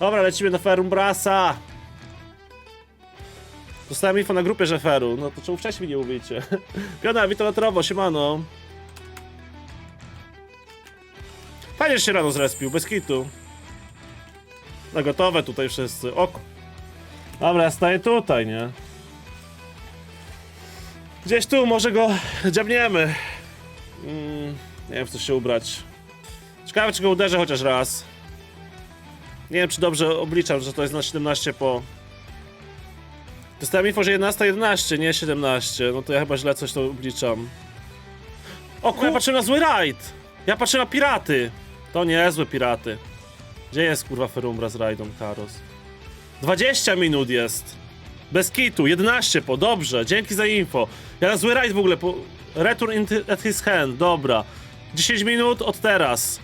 Dobra, lecimy na Ferum Brasa. Dostałem info na grupie, że Feru. No to czemu wcześniej nie mówicie? Piona, witam latrowo, siemano. Fajnie, się rano zrespił, bez kitu. No gotowe tutaj wszyscy. Ok. Dobra, ja staję tutaj, nie? Gdzieś tu, może go dziabniemy. Mm, nie wiem, w co się ubrać. Ciekawe, czy go uderzę chociaż raz. Nie wiem, czy dobrze obliczam, że to jest na 17 po. Dostałem info, że 11, 11, nie 17. No to ja chyba źle coś to obliczam. O kurwa, ja patrzę na zły rajd! Ja patrzę na piraty! To niezłe piraty. Gdzie jest kurwa Ferumbra z rajdą, Karos? 20 minut jest! Bez kitu, 11 po, dobrze, dzięki za info. Ja na zły rajd w ogóle po... Return at his hand, dobra. 10 minut od teraz.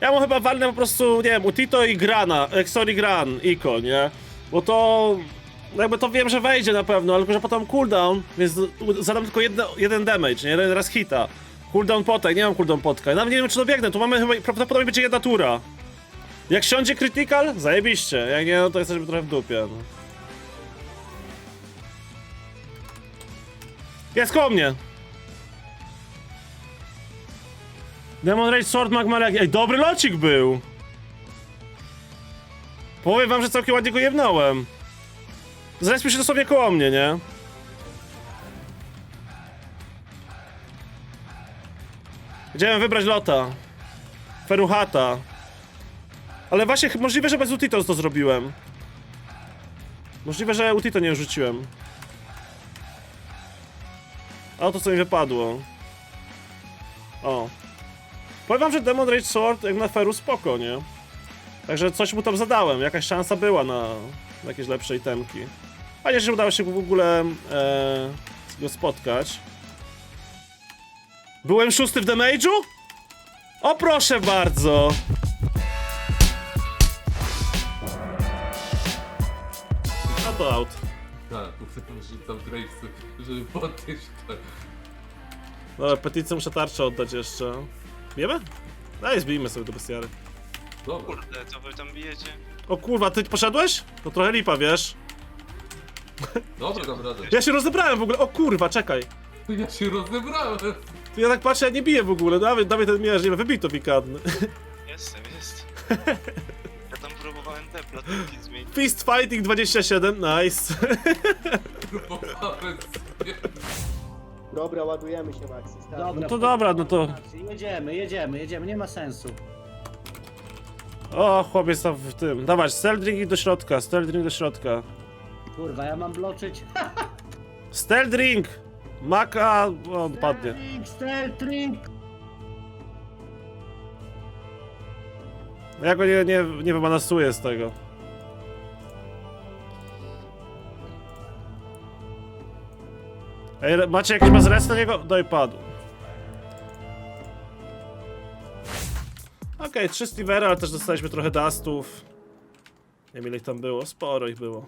Ja mu chyba walnę po prostu, nie wiem, Utito i Grana, e, sorry Gran, Iko, nie? Bo to, no jakby to wiem, że wejdzie na pewno, ale tylko, że potem cooldown, więc zadam tylko jedno, jeden damage, nie? Jeden raz hita. Cooldown potek, nie mam cooldown potka. Nawet nie wiem, czy dobiegnę, tu mamy chyba, prawdopodobnie będzie jedna tura. Jak siądzie critical, zajebiście, jak nie, no to jesteśmy trochę w dupie, no. Jest koło mnie! Demon Rage Sword Magma Leg- Ej, dobry locik był! Powiem wam, że całkiem ładnie go jebnąłem. Zrespił się dosłownie koło mnie, nie? Będziemy wybrać lota. Feruchata. Ale właśnie, możliwe, że bez Utito to zrobiłem. Możliwe, że Utito nie rzuciłem. A oto co mi wypadło. O. Powiem wam, że Demon Rage Sword jak na Feru spoko, nie? Także coś mu tam zadałem, jakaś szansa była na, na jakieś lepsze itemki. Fajnie, że udało się w ogóle e, go spotkać. Byłem szósty w damage'u? O proszę bardzo! No to out. Tak, rzucam Gravesy, żeby podnieść to. Dobra, petycję muszę tarczę oddać jeszcze. Bijemy? Daj, zbijmy sobie do bestiary. Dobra. Kurde, co wy tam bijecie? O kurwa, ty poszedłeś? To trochę lipa, wiesz? Dobra, dam radę. Ja się rozebrałem w ogóle, o kurwa, czekaj. Ja się rozebrałem. Ja tak patrzę, ja nie biję w ogóle, dawaj, dawaj ten miecz, nie wiem, wybij to wikadny. Jestem, jest. Ja tam próbowałem te platynki zmienić. Fist Fighting 27, nice. Próbowałem sobie. Dobra, ładujemy się, Maxi. stary. Dobra, No to dobra, no to... Jedziemy, jedziemy, jedziemy, nie ma sensu. O, chłopiec tam w tym. Dawaj, stealth drink do środka, stealth drink do środka. Kurwa, ja mam bloczyć. Stealth drink! Maka, on padnie. Trink, stel, trink. Ja go nie, nie, nie wymanasuję z tego. Ej, macie jakiś mazres na niego? Daj padł. Okej, trzy Stevery, ale też dostaliśmy trochę dustów. Nie wiem ile ich tam było, sporo ich było.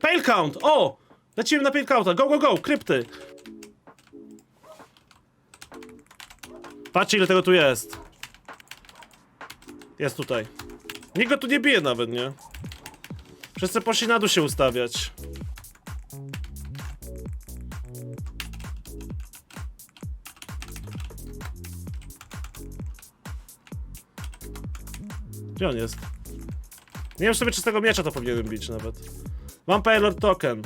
Pale count! O! Lecimy na pale counta, go, go, go, krypty! Patrzcie ile tego tu jest. Jest tutaj. Nikt go tu nie bije nawet, nie? Wszyscy poszli na dół się ustawiać. Gdzie on jest? Nie wiem sobie czy z tego miecza to powinienem bić nawet. Paylord token.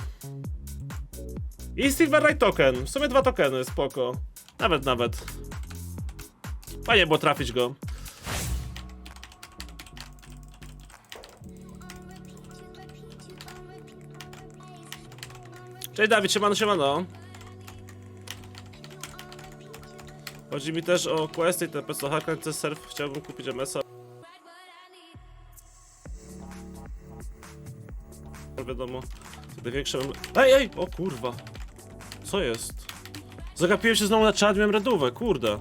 I Silverlight token. W sumie dwa tokeny, spoko. Nawet, nawet. Fajnie było trafić go. Cześć Dawid, siemano, siemano. Chodzi mi też o questy i TP Sohaka, chcę surf, chciałbym kupić MS-a. Wiadomo, wtedy większe... Ej, ej! O kurwa! Co jest? Zagapiłem się znowu na czad, miałem redówę, kurde.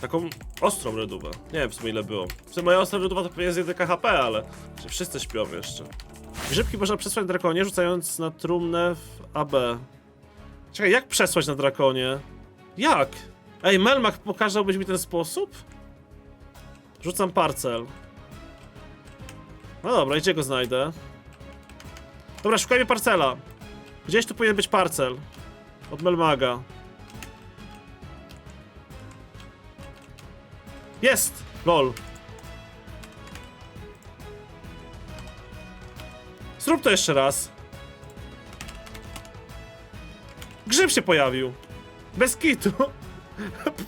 Taką ostrą redówę. Nie wiem w sumie ile było. W sumie moja ostra reduwa to pewnie jest 1 KHP, ale... Czy wszyscy śpią jeszcze. Grzybki można przesłać na drakonie, rzucając na trumnę w AB. Czekaj, jak przesłać na drakonie? Jak? Ej, Melmach, pokazałbyś mi ten sposób? Rzucam parcel. No dobra, gdzie go znajdę? Dobra, szukajmy parcela. Gdzieś tu powinien być parcel. Od Melmaga. Jest! Lol. Zrób to jeszcze raz. Grzyb się pojawił. Bez kitu.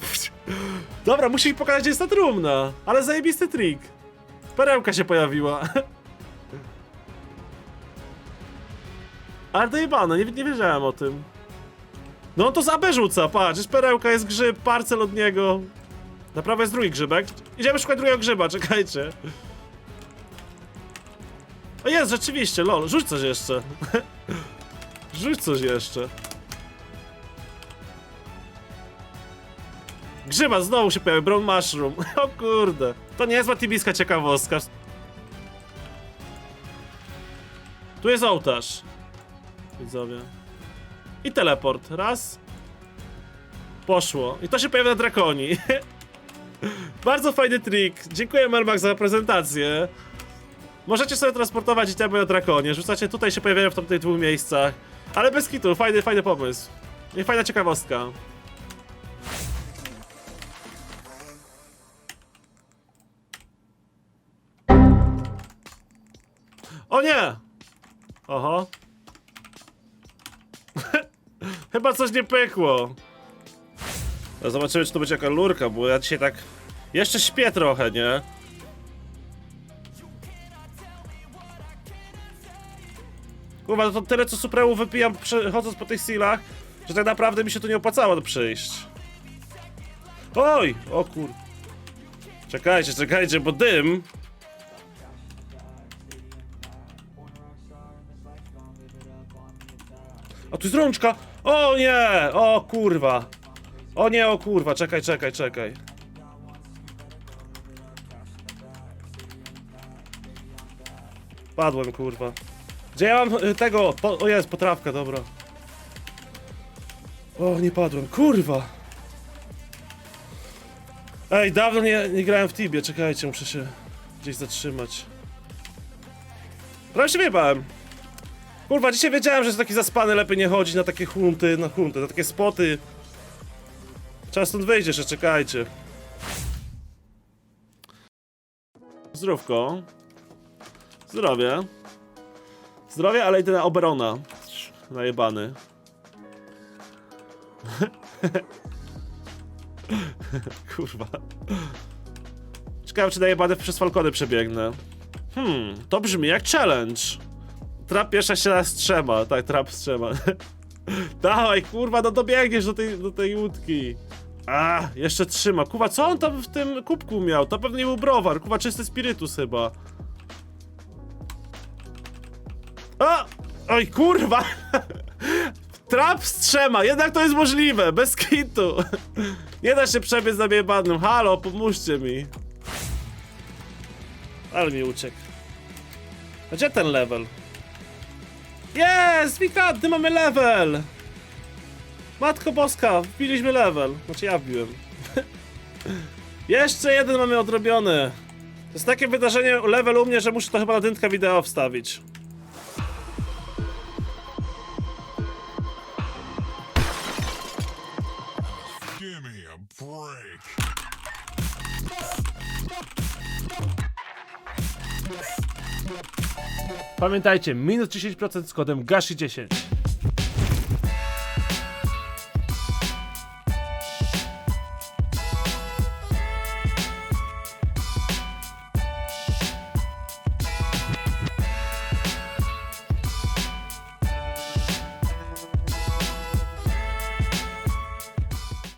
Dobra, musi pokazać, gdzie jest ta trumna. Ale zajebisty trik. Perełka się pojawiła. Ale dojebane, nie, nie wiedziałem o tym. No on to z AB rzuca, patrz, jest perełka, jest grzyb, parcel od niego. Na prawo jest drugi grzybek. Idziemy szukać drugiego grzyba, czekajcie. O jest, rzeczywiście, lol, rzuć coś jeszcze. Rzuć coś jeszcze. Grzyba znowu się pojawił, brown mushroom. O kurde. To nie jest tibijska ciekawostka. Tu jest ołtarz. Widzowie. I teleport. Raz. Poszło. I to się pojawia na drakonii. Bardzo fajny trik. Dziękuję Melmax za prezentację. Możecie sobie transportować itemy na drakonie. Rzucacie tutaj się pojawiają w tamtych dwóch miejscach. Ale bez kitu, fajny, fajny pomysł. I fajna ciekawostka. O nie! Oho. Chyba coś nie pykło. No zobaczymy, czy to będzie jaka lurka, bo ja dzisiaj tak... Jeszcze śpię trochę, nie? Kurwa, to tyle co Supremu wypijam przechodząc po tych sealach, że tak naprawdę mi się tu nie opłacało przyjść. Oj! O kur... Czekajcie, czekajcie, bo dym... A tu jest rączka! O nie! O kurwa! O nie, o kurwa, czekaj, czekaj, czekaj. Padłem, kurwa. Gdzie ja mam y, tego? Po, o jest, potrawka, dobra. O, nie padłem, kurwa! Ej, dawno nie, nie grałem w Tibie, czekajcie, muszę się gdzieś zatrzymać. Prawie się wyjebałem. Kurwa, dzisiaj wiedziałem, że jest taki zaspany, lepiej nie chodzić na takie hunty, na hunty, na takie spoty. Czas stąd wyjdzie, jeszcze czekajcie. Zdrówko. Zdrowie. Zdrowie, ale idę na Oberona. Najebany. Kurwa. Ciekawe, czy najebany przez Falcony przebiegnę. Hmm, to brzmi jak challenge. Trap pierwsza się raz trzyma, tak, trap trzyma. Dawaj, kurwa, no dobiegniesz do tej, do tej łódki. A, jeszcze trzyma. Kurwa, co on tam w tym kubku miał? To pewnie nie był browar. Kurwa, czysty spirytus chyba. O! Oj, kurwa! Trap strzyma, jednak to jest możliwe, bez kitu. Nie da się przebiec na jebanym. Halo, pomóżcie mi. Ale mi uciekł. Gdzie ten level? Jest! Wikanty, mamy level! Matko Boska, wbiliśmy level. Znaczy ja wbiłem. Jeszcze jeden mamy odrobiony. To jest takie wydarzenie level u mnie, że muszę to chyba na dętkę wideo wstawić. Break. Pamiętajcie, minus 10% z kodem GASHI10.